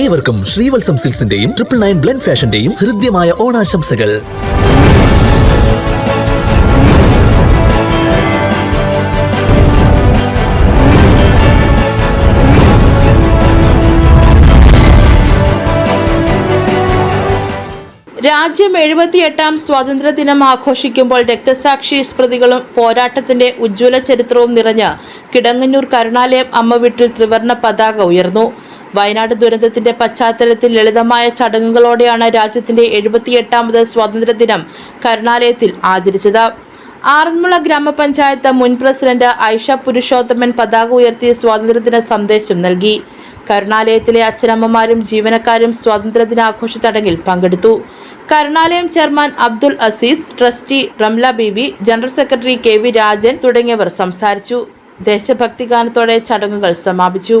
ഏവർക്കും ശ്രീവത്സം സിൽസിന്റെയും triple nine blend ഫാഷന്റെയും ഹൃദ്യമായ ഓണാശംസകൾ. രാജ്യം എഴുപത്തിയെട്ടാം സ്വാതന്ത്ര്യദിനം ആഘോഷിക്കുമ്പോൾ രക്തസാക്ഷി സ്മൃതികളും പോരാട്ടത്തിന്റെ ഉജ്ജ്വല ചരിത്രവും നിറഞ്ഞ കിടങ്ങന്നൂർ കരുണാലയം അമ്മ വീട്ടിൽ ത്രിവർണ പതാക ഉയർന്നു. വയനാട് ദുരന്തത്തിന്റെ പശ്ചാത്തലത്തിൽ ലളിതമായ ചടങ്ങുകളോടെയാണ് രാജ്യത്തിന്റെ എഴുപത്തിയെട്ടാമത് സ്വാതന്ത്ര്യദിനം കരുണാലയത്തിൽ ആചരിച്ചത്. ആറന്മുള ഗ്രാമപഞ്ചായത്ത് മുൻ പ്രസിഡന്റ് ഐഷ പുരുഷോത്തമൻ പതാക ഉയർത്തി സ്വാതന്ത്ര്യദിന സന്ദേശം നൽകി. കരുണാലയത്തിലെ അച്ഛനമ്മമാരും ജീവനക്കാരും സ്വാതന്ത്ര്യദിനാഘോഷ ചടങ്ങിൽ പങ്കെടുത്തു. Karunalayam chairman Abdul Azeez trustee Ramla Beebi general secretary K V Rajan തുടങ്ങിയവർ സംസാരിച്ചു. ദേശഭക്തി ഗാനത്തോടെ ചടങ്ങുകൾ സമാപിച്ചു.